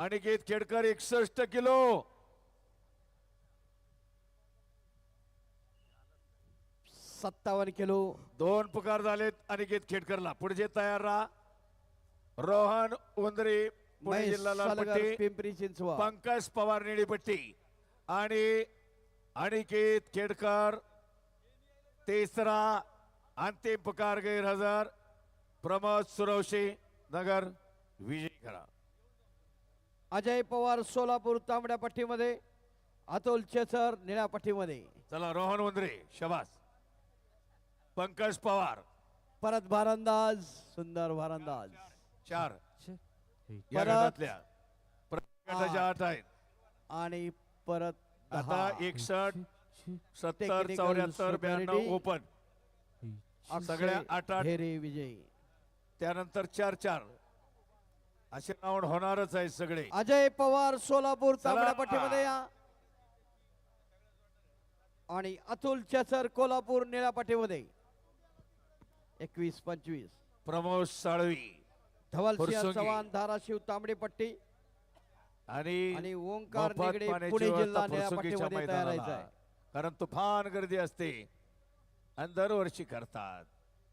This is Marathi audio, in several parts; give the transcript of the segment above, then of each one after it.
अनिकेत खेडकर एकसष्ट किलो. सत्तावन्न किलो. दोन पुकार झालेत अनिकेत खेडकरला पुढचे तयार राहा. रोहन उंदरे पुणे महेश जिल्हा सलगर, पिंपरी चिंचवड. पंकज पवार निळीपट्टी आणि अनिकेत खेडकर तिसरा अंतिम पुकार गैरहजर. प्रमोद सुरवशी नगर विजय करा अजय पवार सोलापूर तांबड्या पट्टीमध्ये अतुल चेसर निळ्या पट्टीमध्ये. चला रोहन उंदरे शबास. पंकज पवार. परत भारंदाज सुंदर भारंदाज. चार. या परत गटातल्या प्रत्येक गटाच्या आठ आहेत. आणि परत आता दहा. एकसठ सत्तर Technical चौऱ्याहत्तर ब्याण्णव superiority. ओपन अक्षय सगळ्या आठ आठ. ढेरे विजयी. त्यानंतर चार चार. असे राऊंड होणारच आहेत सगळे. अजय पवार सोलापूर. तांबड्या पट्टीमध्ये या. आणि अतुल चेसर कोल्हापूर निळ्या पट्टीमध्ये एकवीस पंचवीस. प्रमोद साळवी. फुरसुंगी. चव्हाण धाराशिव तांबडी पट्टी आणि ओंकार निगडे पुणे जिल्हा निळ्या फुरसुंगीच्या पट्टीमध्ये तयार मैदानाला. आहे. कारण तुफान गर्दी असते. आणि दरवर्षी करतात.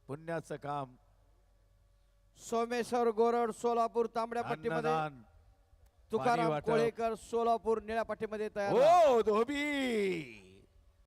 पुण्याचं काम सोमेश्वर गोरड सोलापूर तांबड्या पट्टीमध्ये अन्नदान तुकाराम वाटप. कोळेकर सोलापूर निळ्या पट्टीमध्ये तयार. हो धोबी